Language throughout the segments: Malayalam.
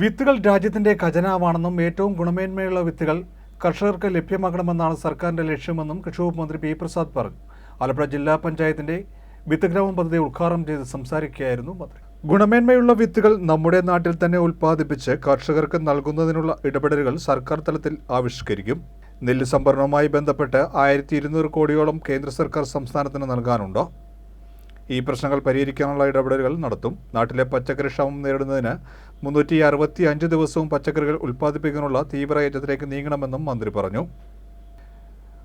വിത്തുകൾ രാജ്യത്തിന്റെ ഖജനാവാണെന്നും ഏറ്റവും ഗുണമേന്മയുള്ള വിത്തുകൾ കർഷകർക്ക് ലഭ്യമാക്കണമെന്നാണ് സർക്കാരിന്റെ ലക്ഷ്യമെന്നും കൃഷി വകുപ്പ് മന്ത്രി പി പ്രസാദ് പറഞ്ഞു. ആലപ്പുഴ ജില്ലാ പഞ്ചായത്തിന്റെ വിത്ത് ഗ്രാമം പദ്ധതി ഉദ്ഘാടനം ചെയ്ത് സംസാരിക്കുകയായിരുന്നു മന്ത്രി. ഗുണമേന്മയുള്ള വിത്തുകൾ നമ്മുടെ നാട്ടിൽ തന്നെ ഉൽപ്പാദിപ്പിച്ച് കർഷകർക്ക് നൽകുന്നതിനുള്ള ഇടപെടലുകൾ സർക്കാർ തലത്തിൽ ആവിഷ്കരിക്കും. നെല്ല് സംഭരണവുമായി ബന്ധപ്പെട്ട് ആയിരത്തി ഇരുന്നൂറ് കോടിയോളം കേന്ദ്ര സർക്കാർ സംസ്ഥാനത്തിന് നൽകാനുണ്ട്? ഈ പ്രശ്നങ്ങൾ പരിഹരിക്കാനുള്ള ഇടപെടലുകൾ നടത്തും. നാട്ടിലെ പച്ചക്കറി ക്ഷാമം നേരിടുന്നതിന് മുന്നൂറ്റി അറുപത്തി അഞ്ച് ദിവസവും പച്ചക്കറികൾ ഉൽപ്പാദിപ്പിക്കാനുള്ള തീവ്ര യജ്ഞത്തിലേക്ക് നീങ്ങണമെന്നും മന്ത്രി പറഞ്ഞു.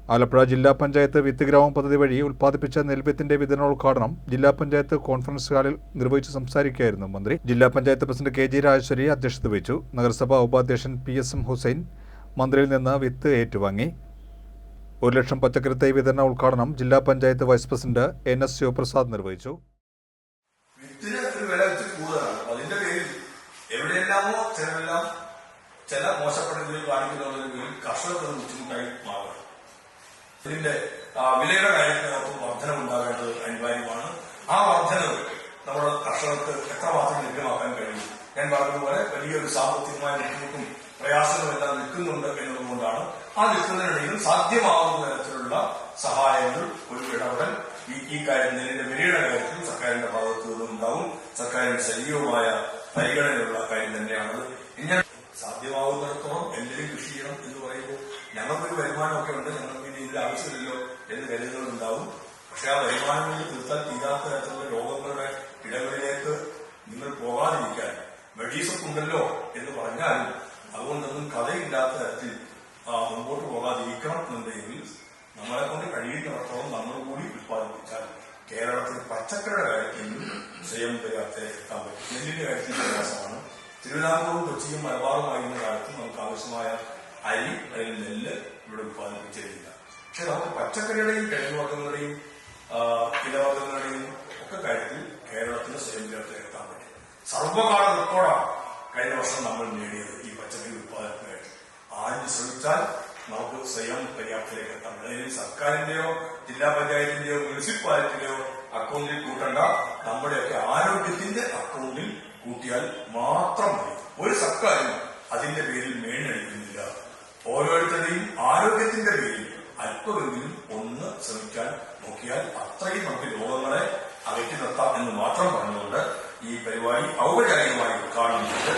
ആലപ്പുഴ ജില്ലാ പഞ്ചായത്ത് വിത്ത് ഗ്രാമം പദ്ധതി വഴി ഉൽപ്പാദിപ്പിച്ച നെൽവിത്തിന്റെ വിതരണോദ്ഘാടനം ജില്ലാ പഞ്ചായത്ത് കോൺഫറൻസ് ഹാളിൽ നിർവഹിച്ച് സംസാരിക്കുകയായിരുന്നു മന്ത്രി. ജില്ലാ panchayat president K G Rajeshwari അധ്യക്ഷത വഹിച്ചു. നഗരസഭാ ഉപാധ്യക്ഷൻ പി എസ് എം ഹുസൈൻ മന്ത്രിയിൽ നിന്ന് വിത്ത് ഏറ്റുവാങ്ങി. ഒരു ലക്ഷം പച്ചക്കറി തൈ വിതരണ ഉദ്ഘാടനം ജില്ലാ panchayat vice president N S Sivaprasad നിർവഹിച്ചു. എവിടെയെല്ലാമോ ചിലരെല്ലാം ചില മോശപ്പെട്ട രീതിയിൽ പേരിൽ കർഷകർക്ക് ബുദ്ധിമുട്ടായി മാറുക ഇതിന്റെ വിലയുടെ കാര്യത്തിനകത്തും വർധനമുണ്ടാകേണ്ടത് അനിവാര്യമാണ്. ആ വർധനവ് നമ്മുടെ കർഷകർക്ക് എത്രമാത്രം ലഭ്യമാക്കാൻ കഴിയും? ഞാൻ പറഞ്ഞതുപോലെ വലിയൊരു സാമ്പത്തികമായ ബുദ്ധിമുട്ടും പ്രയാസങ്ങളും എല്ലാം നിൽക്കുന്നുണ്ട്. ആ നിൽക്കുന്നതിനിടയിലും സാധ്യമാവുന്ന തരത്തിലുള്ള സഹായങ്ങൾ ഒരു ഇടപെടൽ. ഈ ഈ കാര്യം നെല്ലിന്റെ വിലയുടെ കാര്യത്തിൽ സർക്കാരിന്റെ ഭാഗത്തു നിന്നും ഉണ്ടാവും. സർക്കാരിന്റെ സജീവമായ പരിഗണനയുള്ള കാര്യം തന്നെയാണത്. ഇങ്ങനെ സാധ്യമാവുന്നിടത്തോളം എന്തെങ്കിലും കൃഷി ചെയ്യണം എന്ന് പറയുമ്പോൾ ഞങ്ങൾക്കൊരു വരുമാനമൊക്കെ ഉണ്ട്. ഞങ്ങൾക്ക് ഇനി ഇതിൽ ആവശ്യമില്ലല്ലോ എന്ന് കരുതുന്നുണ്ടാവും. പക്ഷെ ആ വരുമാനങ്ങളിൽ തീർത്താൽ തീരാത്ത തരത്തിലുള്ള രോഗങ്ങളുടെ ഇടങ്ങളിലേക്ക് നിങ്ങൾ പോകാതിരിക്കാൻ മെഡീസപ്പ് ഉണ്ടല്ലോ എന്ന് പറഞ്ഞാലും അതുകൊണ്ടൊന്നും കഥയില്ലാത്ത തരത്തിൽ മുമ്പോട്ട് പോകാതിരിക്കണം എന്നുണ്ടെങ്കിൽ നമ്മളെ കൊണ്ട് കഴിയുന്നിടത്തോളം നമ്മൾ കൂടി ഉത്പാദിപ്പിച്ചാൽ കേരളത്തിൽ പച്ചക്കറിയുടെ കാര്യത്തിൽ സ്വയം പര്യാപ്തത എത്താൻ പറ്റും. നെല്ലിന്റെ കാര്യത്തിൽ പ്രയാസമാണ് തിരുവിതാംകൂറും കൊച്ചിയും മലബാറുമായിരുന്ന കാലത്ത് നമുക്ക് ആവശ്യമായ അരി അല്ലെങ്കിൽ നെല്ല് ഇവിടെ ഉത്പാദിപ്പിച്ചിരുന്നില്ല. പക്ഷെ നമുക്ക് പച്ചക്കറിയുടെയും കിഴങ്ങുവർഗങ്ങളുടെയും ഇലവർഗങ്ങളുടെയും ഒക്കെ കാര്യത്തിൽ കേരളത്തിന് സ്വയം പര്യാപ്തത എത്താൻ പറ്റും. സർവകാല റെക്കോർഡാണ് കഴിഞ്ഞ വർഷം നമ്മൾ നേടിയത് ഈ പച്ചക്കറി ഉത്പാദനത്തിനായിട്ട്. ആഴ്ന്നു ശ്രമിച്ചാൽ നമുക്ക് സ്വയം പര്യാപ്തിയിലേക്ക് എത്താം. അതായത് സർക്കാരിന്റെയോ ജില്ലാ പഞ്ചായത്തിന്റെയോ മുനിസിപ്പാലിറ്റിയുടെയോ അക്കൗണ്ടിൽ കൂട്ടണ്ട. നമ്മുടെയൊക്കെ ആരോഗ്യത്തിന്റെ അക്കൗണ്ടിൽ കൂട്ടിയാൽ മാത്രം മതി. ഒരു സർക്കാരും അതിന്റെ പേരിൽ മേണടിക്കുന്നില്ല ഓരോരുത്തരുടെയും ആരോഗ്യത്തിന്റെ പേരിൽ അല്പമെങ്കിലും ഒന്ന് ശ്രമിക്കാൻ നോക്കിയാൽ അത്രയും നമുക്ക് രോഗങ്ങളെ അകറ്റി നിർത്താം എന്ന് മാത്രം പറഞ്ഞുകൊണ്ട് ഈ പരിപാടി ഔപചാരികമായി ഉദ്ഘാടനം ചെയ്ത്